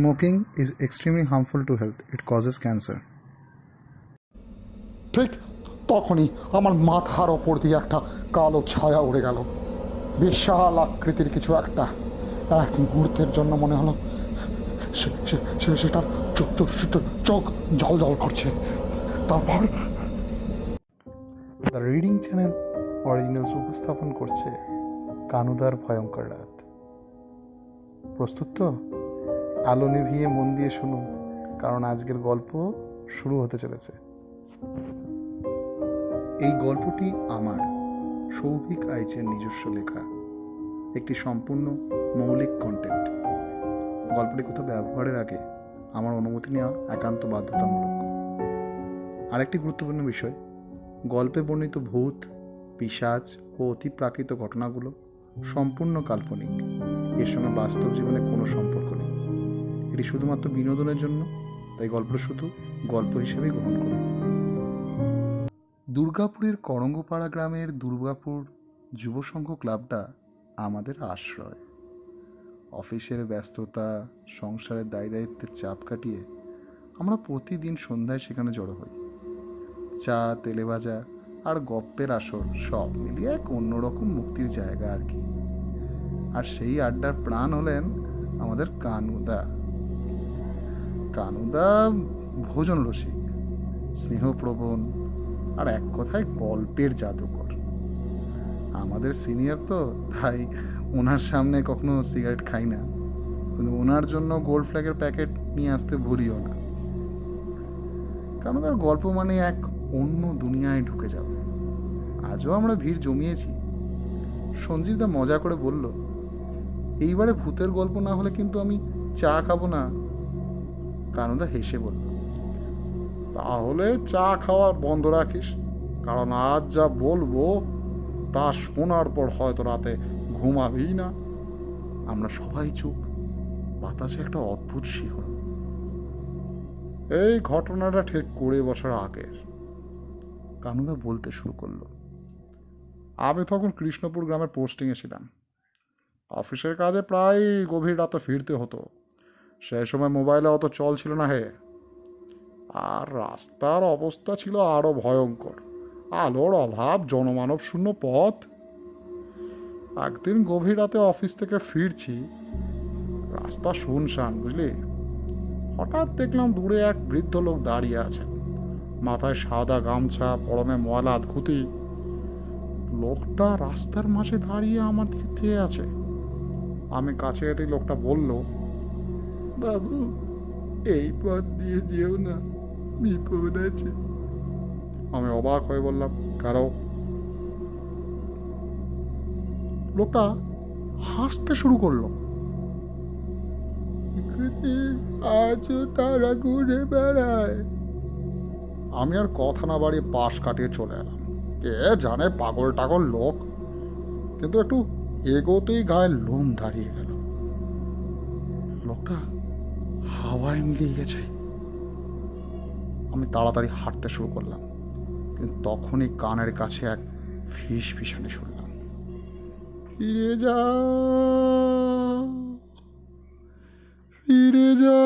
Smoking is extremely harmful to health. It causes cancer. ঠিক তখনই আমার মাথার ওপর দিয়ে একটা কালো ছায়া উড়ে গেল। বিশাল আকৃতির কিছু একটা। এক মুহূর্তের জন্য মনে হলো সেটার চোখ চোখ- চোখ- চোখ জল জল করছে। তারপর দ্য রিডিং চ্যানেল অরিজিনালস উপস্থাপন করছে কানুদার ভয়ঙ্কর রাত। প্রস্তুত তো? আলো নিভিয়ে মন দিয়ে শুনুন, কারণ আজকের গল্প শুরু হতে চলেছে। এই গল্পটি আমার, সৌভিক আইচের নিজস্ব লেখা। একটি সম্পূর্ণ মৌলিক কন্টেন্ট গল্পটি কোথাও ব্যবহারের আগে আমার অনুমতি নেওয়া একান্ত বাধ্যতামূলক। আরেকটি গুরুত্বপূর্ণ বিষয়, গল্পে বর্ণিত ভূত পিশাচ ও অতিপ্রাকৃত ঘটনাগুলো সম্পূর্ণ কাল্পনিক। এর সঙ্গে বাস্তব জীবনে কোনো সম্পর্ক নেই। এটি শুধুমাত্র বিনোদনের জন্য, তাই গল্পটা শুধু গল্প হিসেবেই গ্রহণ করুন। দুর্গাপুরের করঙ্গপাড়া গ্রামের দুর্গাপুর যুব সংঘ ক্লাবটা আমাদের আশ্রয়। অফিসের ব্যস্ততা, সংসারের দায় দায়িত্বের চাপ কাটিয়ে আমরা প্রতিদিন সন্ধ্যায় সেখানে জড়ো হই। চা তেলে ভাজা আর গপ্পের আসর সব মিলিয়ে এক অন্যরকম মুক্তির জায়গা আর কি। আর সেই আড্ডার প্রাণ হলেন আমাদের কানুদা। কানুদা ভোজন রসিক স্নেহপ্রবণ আর এক কথায় গল্পের জাদুকর। আমাদের সিনিয়র তো, তাই ওনার সামনে কখনো সিগারেট খাই না। কিন্তু ওনার জন্য গোল্ড ফ্ল্যাগের প্যাকেট নিয়ে আসতে ভুলিও না। তার গল্প মানে এক অন্য দুনিয়ায় ঢুকে যাবে আজও আমরা ভিড় জমিয়েছি। সঞ্জীব দা মজা করে বলল, এইবারে ভূতের গল্প না হলে কিন্তু আমি চা খাব না। কারণদা হেসে বলল, তাহলে চা খাওয়ার বন্ধ রাখিস, কারণ আজ যা বলব তা শোনার পর হয়তো রাতে ঘুমাবি না। আমরা সবাই চুপ, বাতাসে একটা অদ্ভুত শিহরণ। এই ঘটনাটা ঠিক কুড়ি বছর আগের। কানুদা বলতে শুরু করল, আমি তখন কৃষ্ণপুর গ্রামের পোস্টিংয়ে ছিলাম। অফিসের কাজে প্রায় গভীর রাতে ফিরতে হতো। সেই সময় মোবাইলে অত চল ছিল না হে। আর রাস্তার অবস্থা ছিল আরও ভয়ঙ্কর। আলোর অভাব, জনমানব শূন্য পথ। একদিন গভীর রাতে অফিস থেকে ফিরছি। রাস্তা শুনশান, বুঝলি? হঠাৎ দেখলাম দূরে এক বৃদ্ধ লোক দাঁড়িয়ে আছে মাথায় সাদা গামছা, পরনে ময়লা ধুতি। লোকটা রাস্তার মাঝে দাঁড়িয়ে আমার দিকে আছে। আমি কাছে যেতেই লোকটা বলল বাবু এই পথ দিয়ে যেও না বিপদ আছে। আমি অবাক হয়ে বললাম কারও লোকটা হাসতে শুরু করল। এখানে আজও তারা ঘুরে বেড়ায়। আমি আর কথা না বাড়িয়ে পাশ কাটিয়ে চলে এলাম। কে জানে পাগল টাগল লোক কিন্তু একটু এগোতেই গায়ে লোম দাঁড়িয়ে গেল। লোকটা হাওয়ায় মিলিয়ে গেছে। আমি তাড়াতাড়ি হাঁটতে শুরু করলাম, কিন্তু তখনই কানের কাছে এক ফিস ফিসানি শুনলাম। ফিরে যা ফিরে যা।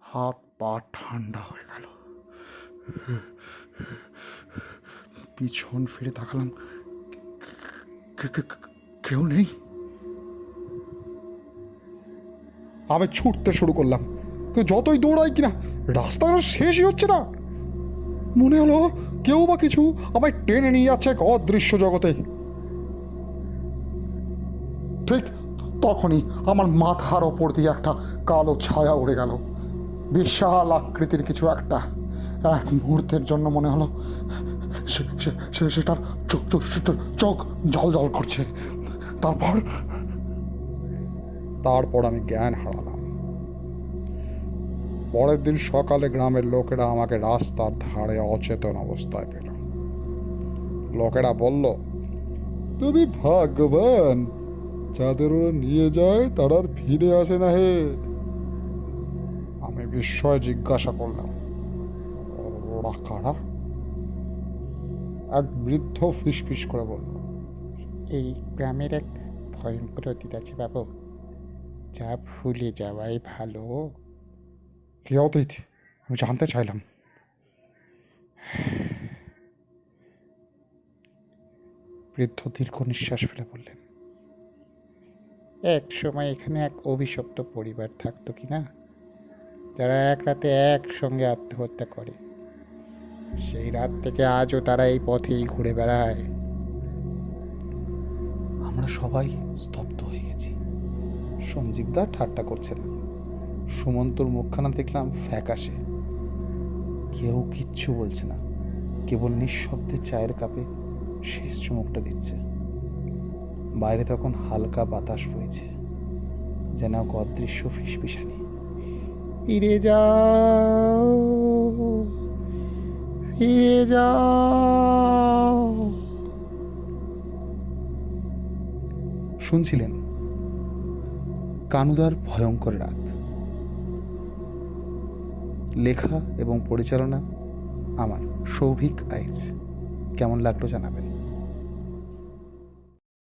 হাত পা ঠান্ডা হয়ে গেল। পিছন ফিরে তাকালাম। কেউ নেই? আমি ছুটতে শুরু করলাম। তো যতই দৌড়াই কিনা রাস্তাটা শেষই হচ্ছে না। মনে হলো কেউ বা কিছু আমায় টেনে নিয়ে যাচ্ছে এক অদৃশ্য জগতে। ঠিক তখনই আমার মাথার ওপর দিয়ে একটা কালো ছায়া উড়ে গেল। বিশাল আকৃতির কিছু একটা। এক মুহূর্তের জন্য মনে হলো সে- সেটার চোখ- চোখ জল জল করছে। তারপর তারপর আমি জ্ঞান হারালাম। পরের দিন সকালে গ্রামের লোকেরা আমাকে রাস্তার ধারে অচেতন অবস্থায় পেল। লোকেরা বলল, তুমি ভাগ্যবান, যাদের ওরা নিয়ে যায় তারা আর ফিরে আসে না হে। আমি বিস্ময় জিজ্ঞাসা করলাম, ওরা কারা? এক বৃদ্ধ ফিসফিস করে বলল, এই গ্রামের এক ভয়ঙ্কর অতীত আছে বাবু। যা ভুলে যাওয়াই ভালো। কে অতীত, আমি জানতে চাইলাম। বৃদ্ধ দীর্ঘ নিঃশ্বাস ফেলে বললেন, এক সময় এখানে এক অভিশপ্ত পরিবার থাকতো কি না? যারা এক রাতে একসঙ্গে আত্মহত্যা করে। সেই রাত থেকে আজও তারা এই পথেই ঘুরে বেড়ায়। আমরা সবাই স্তব্ধ হয়ে গেছি। সঞ্জীবদা ঠাট্টা করছেন। সুমন্তর মুখখানা দেখলাম ফ্যাকাশে। কেউ কিচ্ছু বলছে না, কেবল নিঃশব্দে চায়ের কাপে শেষ চুমুকটা দিচ্ছে। বাইরে তখন হালকা বাতাস বইছে, যেন এক অদৃশ্য ফিসফিসানি। ফিরে যাও ফিরে যাও। শুনছিলেন? কানুদার ভয়ঙ্কর রাত। লেখা এবং পরিচালনা আমার সৌভিক আইচ। কেমন লাগল জানাবেন?